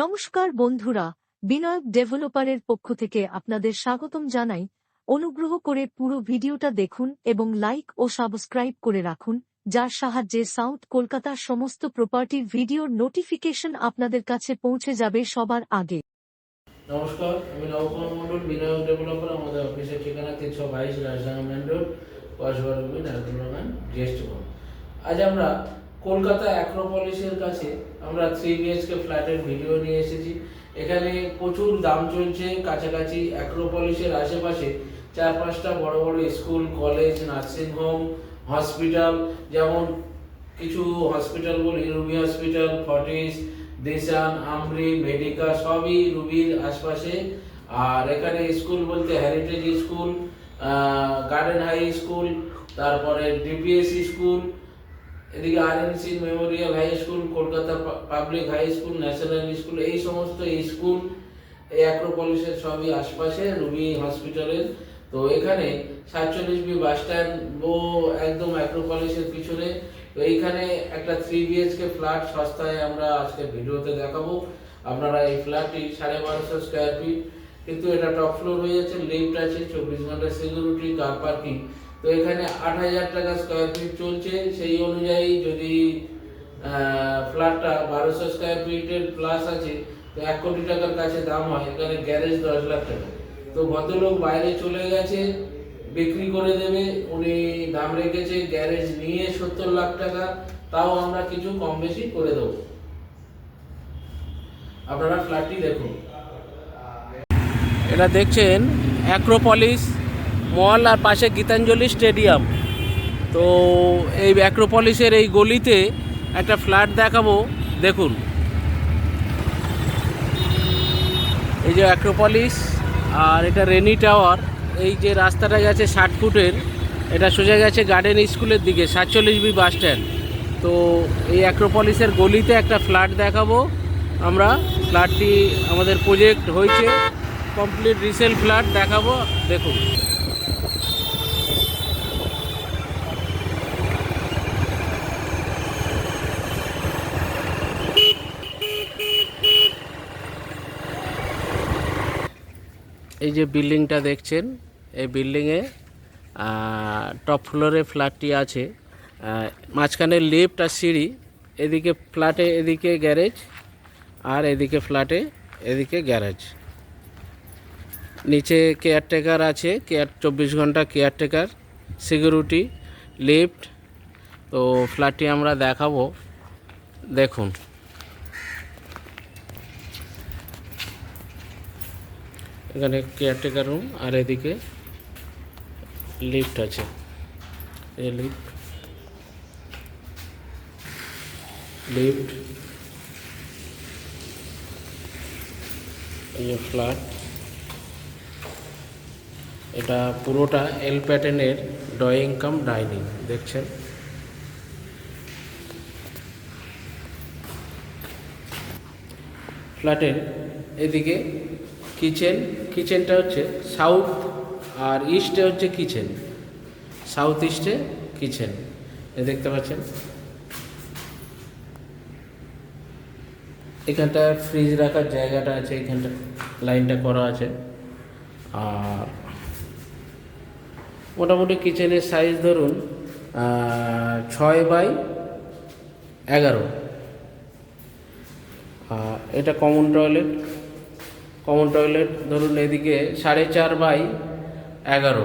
নমস্কার বন্ধুরা, বিনয়ক ডেভেলপারের পক্ষ থেকে আপনাদের স্বাগতম জানাই। অনুগ্রহ করে পুরো ভিডিওটা দেখুন এবং লাইক ও সাবস্ক্রাইব করে রাখুন, যার সাহায্যে সাউথ কলকাতার সমস্ত প্রপার্টির ভিডিওর নোটিফিকেশন আপনাদের কাছে পৌঁছে যাবে সবার আগে। নমস্কার, আমি আজ আমরা কলকাতা অ্যাক্রোপলিসের কাছে আমরা থ্রি বিএচকে ফ্ল্যাটের ভিডিও নিয়ে এসেছি। এখানে প্রচুর দাম চলছে, কাছাকাছি অ্যাক্রোপলিসের আশেপাশে চার পাঁচটা বড় বড় school college nursing home hospital যেমন কিছু হসপিটাল বলি Ruby hospital Fortis Desun AMRI Medica সবই রুবির আশপাশে। আর এখানে স্কুল বলতে heritage school garden high school তারপরে ডিপিএসসি স্কুল এদিকে RNC memorial high school Kolkata public high school national school এই সমস্ত স্কুল এই অ্যাক্রোপলিসের সবই আশপাশে রুবি হসপিটালের তো এখানে সাতচল্লিশ বি বাস স্ট্যান্ড ও একদম অ্যাক্রোপলিসের পিছনে। তো এইখানে একটা থ্রি বিএচকে ফ্ল্যাট সস্তায় আমরা আজকে ভিডিওতে দেখাবো। আপনারা এই ফ্ল্যাটটি সাড়ে বারোশো স্কোয়ার ফিট কিন্তু এটা টপ ফ্লোর হয়ে যাচ্ছে লিফট আছে, চব্বিশ ঘণ্টা সিকিউরিটি কার পার্কিং তো এখানে আট হাজার টাকা স্কোয়ার ফিট চলছে। সেই অনুযায়ী যদি ফ্ল্যাটটা বারোশো স্কোয়ার ফিটের প্লাস আছে, তো এক কোটি টাকার কাছে দাম হয়। এখানে গ্যারেজ দশ লাখ টাকা। তো ভদ্রলোক বাইরে চলে গেছে, বিক্রি করে দেবে। উনি দাম রেখেছে গ্যারেজ নিয়ে সত্তর লাখ টাকা। তাও আমরা কিছু কম বেশি করে দেবো। আপনারা ফ্ল্যাটটি দেখুন। এটা দেখছেন অ্যাক্রোপলিস মল আর পাশে গীতাঞ্জলি স্টেডিয়াম। তো এই অ্যাক্রোপলিসের এই গলিতে একটা ফ্ল্যাট দেখাবো। দেখুন। এই যে অ্যাক্রোপলিস আর এটা রেনি টাওয়ার এই যে রাস্তাটা গেছে ষাট ফুটের, এটা সোজা গেছে গার্ডেন স্কুলের দিকে, সাতচল্লিশ বি বাস স্ট্যান্ড। তো এই অ্যাক্রোপলিসের গলিতে একটা ফ্ল্যাট দেখাবো আমরা। ফ্ল্যাটটি আমাদের প্রজেক্ট হয়েছে। কমপ্লিট রিসেল ফ্ল্যাট দেখাবো। দেখুন। এই যে বিল্ডিংটা দেখছেন, এই বিল্ডিংয়ে টপ ফ্লোরে ফ্ল্যাটটি আছে মাঝখানে লিফট আর সিঁড়ি, এদিকে ফ্ল্যাটে এদিকে গ্যারেজ আর এদিকে ফ্ল্যাটে এদিকে গ্যারেজ নিচে কেয়ারটেকার আছে কেয়ার চব্বিশ ঘণ্টা কেয়ারটেকার সিকিউরিটি লিফট তো ফ্ল্যাটটি আমরা দেখাবো। দেখুন। এখানে কেয়ারটেকার রুম আর এদিকে লিফট আছে। এই লিফট লিফট ফ্ল্যাট এটা পুরোটা এল প্যাটার্নের ড্রয়িং কাম ডাইনিং দেখছেন? ফ্ল্যাটের এদিকে কিচেন কিচেনটা হচ্ছে সাউথ আর ইস্টে হচ্ছে কিচেন সাউথ ইস্টে কিচেন এ দেখতে পাচ্ছেন? এখানটা ফ্রিজ রাখার জায়গাটা আছে, এখানটা লাইনটা করা আছে। আর মোটামুটি কিচেনের সাইজ ধরুন ছয় বাই এগারো। এটা কমন টয়লেট কমন টয়লেট ধরুন এদিকে সাড়ে চার বাই এগারো।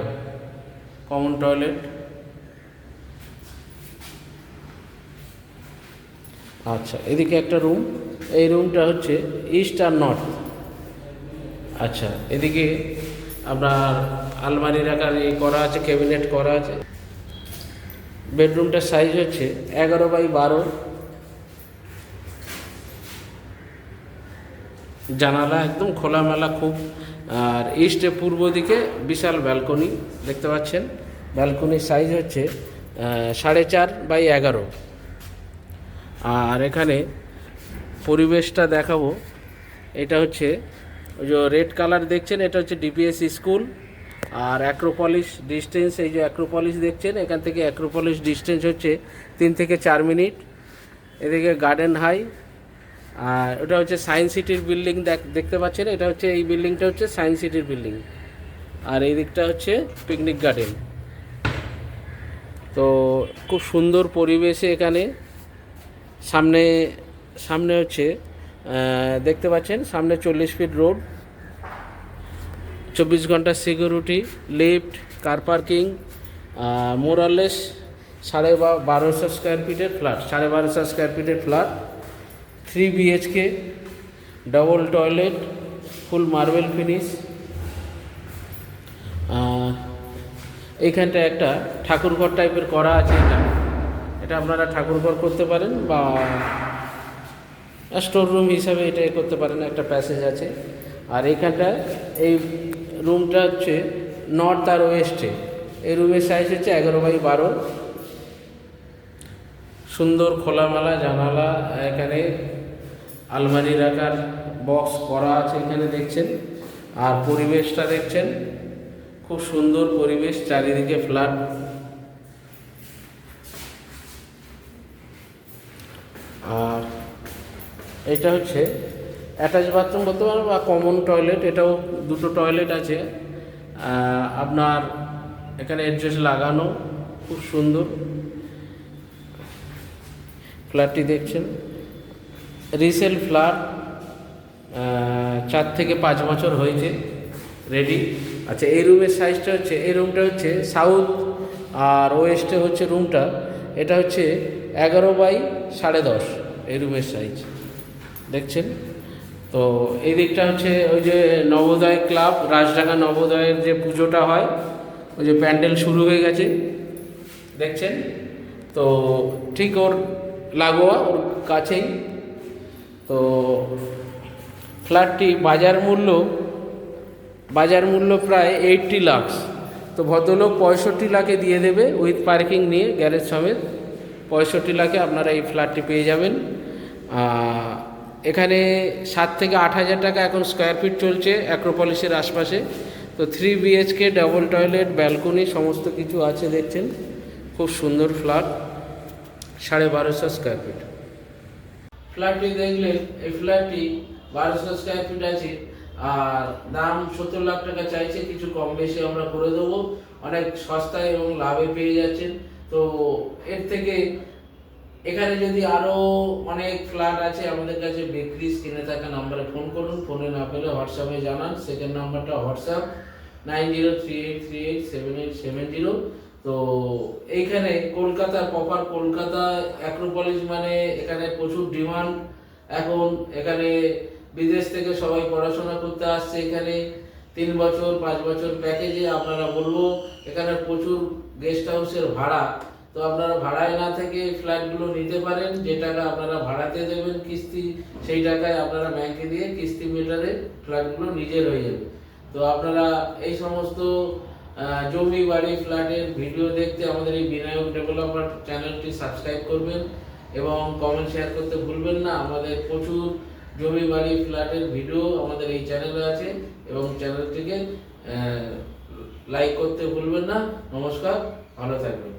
কমন টয়লেট আচ্ছা এদিকে একটা রুম এই রুমটা হচ্ছে ইস্ট আর নর্থ আচ্ছা এদিকে আপনার আলমারি রাখার এই করা আছে ক্যাবিনেট করা আছে। বেডরুমটার সাইজ হচ্ছে এগারো বাই বারো। জানালা একদম খোলামেলা খুব। আর ইস্টে পূর্ব দিকে বিশাল ব্যালকনি দেখতে পাচ্ছেন? ব্যালকনির সাইজ হচ্ছে সাড়ে চার বাই এগারো। আর এখানে পরিবেশটা দেখাবো। এটা হচ্ছে ওই যে রেড কালার দেখছেন, এটা হচ্ছে ডিপিএস স্কুল আর অ্যাক্রোপলিস ডিস্টেন্স এই যে অ্যাক্রোপলিস দেখছেন, এখান থেকে অ্যাক্রোপলিস ডিস্টেন্স হচ্ছে তিন থেকে চার মিনিট। এদিকে গার্ডেন হাই আর ওটা হচ্ছে সায়েন্স সিটির বিল্ডিং দেখতে পাচ্ছেন, এটা হচ্ছে এই বিল্ডিংটা হচ্ছে সায়েন্স সিটির বিল্ডিং আর এই দিকটা হচ্ছে পিকনিক গার্ডেন তো খুব সুন্দর পরিবেশে এখানে সামনে সামনে হচ্ছে দেখতে পাচ্ছেন, সামনে চল্লিশ ফিট রোড, চব্বিশ ঘণ্টা সিকিউরিটি, লিফট, কার পার্কিং মোরালেস, সাড়ে বারোশো স্কোয়ার ফিটের ফ্ল্যাট, সাড়ে বারোশো স্কোয়ার ফিটের flat, three BHK double toilet full marble finish এইখানটা একটা ঠাকুরঘর টাইপের করা আছে এটা। এটা আপনারা ঠাকুরঘর করতে পারেন বা স্টোর রুম হিসাবে এটা করতে পারেন, একটা প্যাসেজ আছে। আর এইখানটা এই রুমটা হচ্ছে নর্থ আর ওয়েস্টে। এই রুমের সাইজ হচ্ছে এগারো বাই বারো। সুন্দর খোলামেলা জানালা, এখানে আলমারি রাখার বক্স করা আছে এখানে দেখছেন। আর পরিবেশটা দেখছেন, খুব সুন্দর পরিবেশ, চারিদিকে ফ্ল্যাট। আর এটা হচ্ছে অ্যাটাচ বাথরুম বলতে পারেন বা কমন টয়লেট এটাও দুটো টয়লেট আছে। আপনার এখানে অ্যাড্রেস লাগানো, খুব সুন্দর। ফ্ল্যাটটি দেখছেন। রিসেল ফ্ল্যাট চার থেকে পাঁচ বছর হয়েছে রেডি আচ্ছা এই রুমের সাইজটা হচ্ছে, এই রুমটা হচ্ছে সাউথ আর ওয়েস্টে হচ্ছে রুমটা এটা হচ্ছে এগারো বাই সাড়ে দশ, এই রুমের সাইজ দেখছেন? তো এই দিকটা হচ্ছে ওই যে নবোদয় ক্লাব রাজডাঙ্গা নবোদয়ের যে পুজোটা হয়, ওই যে প্যান্ডেল শুরু হয়ে গেছে। দেখছেন? তো ঠিক ওর লাগোয়া, ওর কাছেই। তো ফ্ল্যাটটি বাজার মূল্য বাজার মূল্য প্রায় এইটটি লাখস তো ভদ্রলোক পঁয়ষট্টি লাখে দিয়ে দেবে উইথ পার্কিং নিয়ে গ্যারেজ সমেত। পঁয়ষট্টি লাখে আপনারা এই ফ্ল্যাটটি পেয়ে যাবেন। এখানে সাত থেকে আট হাজার টাকা এখন স্কোয়ার ফিট চলছে অ্যাক্রোপলিসের আশপাশে। তো three BHK double toilet balcony সমস্ত কিছু আছে দেখছেন। খুব সুন্দর ফ্ল্যাট সাড়ে বারোশো স্কোয়ার ফিট ফ্ল্যাটটি দেখলেন, এই ফ্ল্যাটটি বারোশো স্কোয়ার ফিট আছে। আর দাম সত্তর লাখ টাকা চাইছে, কিছু কম বেশি আমরা করে দেবো। অনেক সস্তায় এবং লাভে পেয়ে যাচ্ছেন। তো এর থেকে এখানে যদি আরও অনেক ফ্ল্যাট আছে, আমাদের কাছে বিক্রি স্ক্রিনে থাকা নাম্বারে ফোন করুন। ফোনে না পেলে হোয়াটসঅ্যাপে জানান। সেকেন্ড নাম্বারটা WhatsApp nine zero three eight three eight seven eight seven zero তো এইখানে কলকাতা প্রপার কলকাতা অ্যাক্রোপলিস মানে এখানে প্রচুর ডিমান্ড এখন এখানে বিদেশ থেকে সবাই পড়াশোনা করতে আসছে এখানে। তিন বছর, পাঁচ বছর প্যাকেজে আপনারা বলব, এখানে প্রচুর গেস্ট হাউসের ভাড়া। তো আপনারা ভাড়ায় না থেকে ফ্ল্যাটগুলো নিতে পারেন, যে টাকা আপনারা ভাড়াতে দেবেন কিস্তি, সেই টাকায় আপনারা ব্যাংকে দিয়ে কিস্তি মেটারে ফ্ল্যাটগুলো নিজের হয়ে যাবে। তো আপনারা এই সমস্ত জমি বাড়ি ফ্ল্যাটের ভিডিও দেখতে আমাদের এই বিনায়ক ডেভেলপার চ্যানেলটি সাবস্ক্রাইব করবেন এবং কমেন্ট শেয়ার করতে ভুলবেন না। আমাদের প্রচুর জমি বাড়ি ফ্ল্যাটের ভিডিও আমাদের এই চ্যানেলে আছে এবং চ্যানেলটিকে লাইক করতে ভুলবেন না। নমস্কার, ভালো থাকবেন।